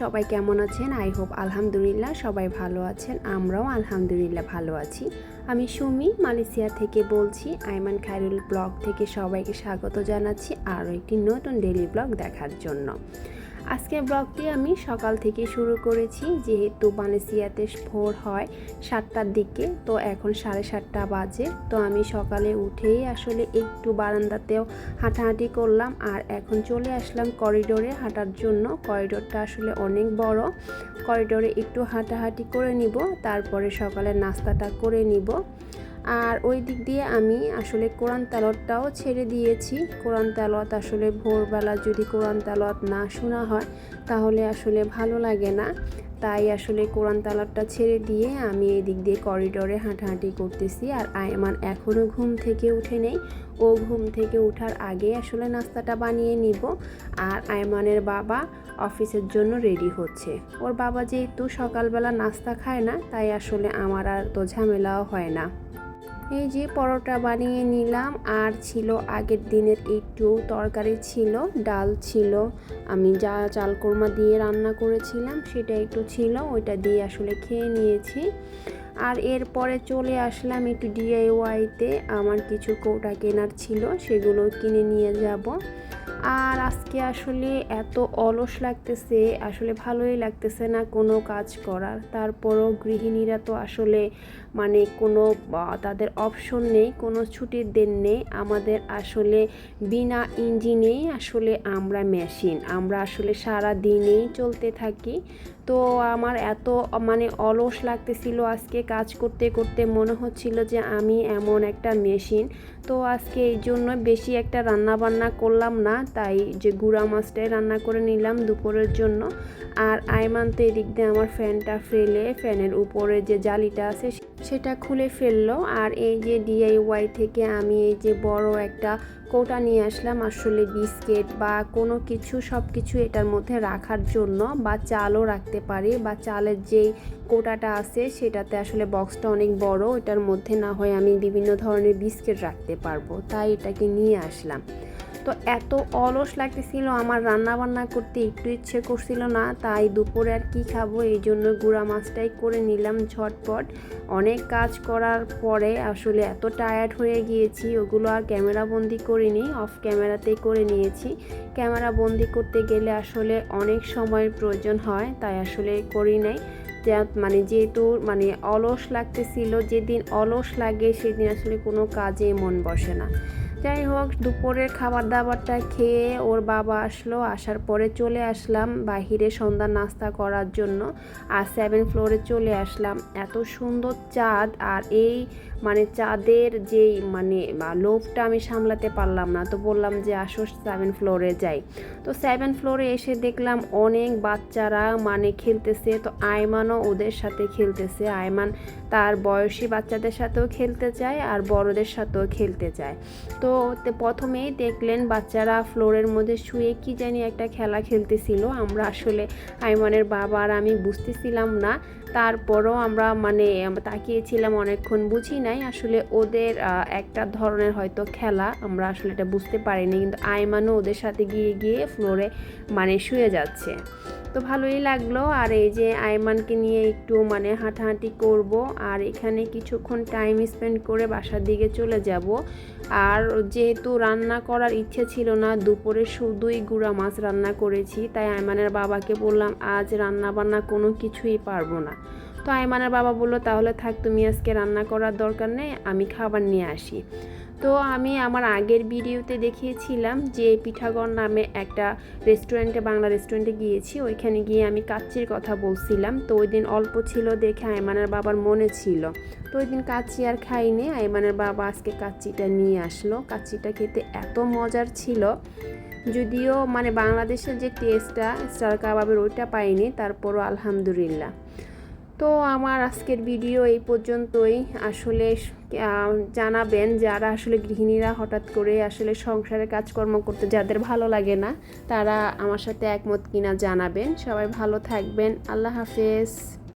সবাই কেমন আছেন? আই হোপ আলহামদুলিল্লাহ সবাই ভালো আছেন। আমরাও আলহামদুলিল্লাহ ভালো আছি। আমি সুমি, মালয়েশিয়া থেকে বলছি। আইমান খাইরুল ব্লগ থেকে সবাইকে স্বাগত জানাচ্ছি আরও একটি নতুন ডেলি ব্লগ দেখার জন্য। আজকের ব্লগটি আমি সকাল থেকে শুরু করেছি, যেহেতু মালয়েশিয়াতে ভোর হয় সাতটার দিকে, তো এখন সাড়ে সাতটা বাজে। তো আমি সকালে উঠেই আসলে একটু বারান্দাতেও হাঁটাহাঁটি করলাম আর এখন চলে আসলাম করিডোরে হাঁটার জন্য। করিডোরটা আসলে অনেক বড়। করিডোরে একটু হাঁটাহাঁটি করে নিব, তারপরে সকালে নাস্তাটা করে নিব। আর ওই দিক দিয়ে আমি আসলে কোরআন তালতটাও ছেড়ে দিয়েছি। কোরআন তালত আসলে ভোরবেলা যদি কোরআন তালত না শোনা হয়, তাহলে আসলে ভালো লাগে না। তাই আসলে কোরআন তালাতটা ছেড়ে দিয়ে আমি এই দিক দিয়ে করিডোরে হাঁটাহাঁটি করতেছি। আর আয়মান এখনও ঘুম থেকে উঠে নেই। ও ঘুম থেকে ওঠার আগে আসলে নাস্তাটা বানিয়ে নিব। আর আয়মানের বাবা অফিসের জন্য রেডি হচ্ছে। ওর বাবা যেহেতু সকালবেলা নাস্তা খায় না, তাই আসলে আমার আর তো ঝামেলাও হয় না। এই যে পরোটা বানিয়ে নিলাম। আর ছিল আগের দিনের একটু তরকারি ছিল, ডাল ছিল। আমি যা চাল কোরমা দিয়ে রান্না করেছিলাম সেটা একটু ছিল, ওইটা দিয়ে আসলে খেয়ে নিয়েছি। আর এরপরে চলে আসলাম একটু ডিআইওয়াইতে আমার কিছু কৌটা কেনার ছিল, সেগুলো কিনে নিয়ে যাব। আর আজকে আসলে এত অলস লাগতেছে, আসলে ভালোই লাগতেছে না কোনো কাজ করার। তারপরও গৃহিণীরা তো আসলে মানে কোনো তাদের অপশন নেই, কোনো ছুটির দিন নেই। আমাদের আসলে বিনা ইঞ্জিনেই আসলে আমরা মেশিন আমরা আসলে সারা দিনেই চলতে থাকি। তো আমার এত মানে অলস লাগতেছিল আজকে কাজ করতে করতে, মনে হচ্ছিল যে আমি এমন একটা মেশিন তো আজকে এই জন্য বেশি একটা রান্না বান্না করলাম না তাই যে গুঁড়া মাছটাই রান্না করে নিলাম দুপুরের জন্য। আর আয়মান এদিক দিয়ে আমার ফ্যানটা ফেলে, ফ্যানের উপরে যে জালিটা আছে সেটা খুলে ফেলল। আর এই যে ডিআইওয়াই থেকে আমি এই যে বড় একটা কৌটা নিয়ে আসলাম, আসলে বিস্কিট বা কোনো কিছু সব কিছু এটার মধ্যে রাখার জন্য বা চালও রাখতে পারি বা চালের যেই কোটাটা আছে সেটাতে আসলে বক্সটা অনেক বড়, এটার মধ্যে না হয় আমি বিভিন্ন ধরনের বিস্কিট রাখতে পারব। তাই এটাকে নিয়ে আসলাম। তো এত অলস লাগতেছিল, আমার রান্না বান্না করতে একটু ইচ্ছে করছিল না, তাই দুপুরে আর কি খাব, এই জন্য গুঁড়া মাছটাই করে নিলাম ঝটপট। অনেক কাজ করার পরে আসলে এত টায়ার্ড হয়ে গিয়েছি, ওগুলো আর ক্যামেরা বন্দি করিনি অফ ক্যামেরাতেই করে নিয়েছি। ক্যামেরা বন্দি করতে গেলে আসলে অনেক সময়ের প্রয়োজন হয়, তাই আসলে করি নাই। মানে যেহেতু মানে অলস লাগতেছিল, যেদিন অলস লাগে সেদিন আসলে কোনো কাজে মন বসে না। যাই হোক, দুপুরের খাবার দাবারটা খেয়ে ওর বাবা আসলো। আসার পরে চলে আসলাম বাহিরে সন্ধ্যা নাস্তা করার জন্য আর সেভেন ফ্লোরে চলে আসলাম। এত সুন্দর চাঁদ আর এই মানে চাঁদের যেই মানে লোভটা আমি সামলাতে পারলাম না। তো বললাম যে আসো সেভেন ফ্লোরে যাই। তো সেভেন ফ্লোরে এসে দেখলাম অনেক বাচ্চারা মানে খেলতেছে। তো আয়মানও ওদের সাথে খেলতেছে। আয়মান তার বয়সী বাচ্চাদের সাথেও খেলতে চায় আর বড়দের সাথেও খেলতে চায়। তো প্রথমেই দেখলেন বাচ্চারা ফ্লোরের মধ্যে শুয়ে কি জানি একটা খেলা খেলতেছিল। আমরা আসলে আইমানের বাবা আর আমি বুঝতেছিলাম না। তারপরও আমরা মানে তাকিয়েছিলাম অনেকক্ষণ, বুঝি নাই। আসলে ওদের একটা ধরনের হয়তো খেলা, আমরা আসলে এটা বুঝতে পারিনি। কিন্তু আইমানও ওদের সাথে গিয়ে গিয়ে ফ্লোরে মানে শুয়ে যাচ্ছে। তো ভালোই লাগল। আর এই যে আয়মানকে নিয়ে একটু মানে হাঁটাহাঁটি করব, আর এখানে কিছুক্ষণ টাইম স্পেন্ড করে বাসার দিকে চলে যাব। আর যেহেতু রান্না করার ইচ্ছে ছিল না, দুপুরে শুধুই গুঁড়া মাছ রান্না করেছি, তাই আয়মানের বাবাকে বললাম, আজ রান্না বান্না কোনো কিছুই পারব না। তো আয়মানের বাবা বলল, তাহলে থাক, তুমি আজকে রান্না করার দরকার নেই, আমি খাবার নিয়ে আসি। তো আমি আমার আগের ভিডিওতে দেখিয়েছিলাম যে পিঠাগড় নামে একটা রেস্টুরেন্টে, বাংলা রেস্টুরেন্টে গিয়েছি। ওইখানে গিয়ে আমি কাচ্চির কথা বলছিলাম। তো ওই দিন অল্প ছিল দেখে আয়মানের বাবার মনে ছিল। তো ওই দিন কাচ্চি আর খাইনি। আয়মানের বাবা আজকে কাচ্চিটা নিয়ে আসলো। কাচ্চিটা খেতে এত মজার ছিল। যদিও মানে বাংলাদেশের যে টেস্টটা স্টার কাবাবের ওইটা পাইনি। তারপরও আলহামদুলিল্লাহ। তো আমার আজকের ভিডিও এই পর্যন্তই। আসলে জানাবেন যারা আসলে গৃহিণীরা হঠাৎ করে আসলে সংসারে কাজকর্ম করতে যাদের ভালো লাগে না, তারা আমার সাথে একমত কিনা জানাবেন। সবাই ভালো থাকবেন। আল্লাহ হাফেজ।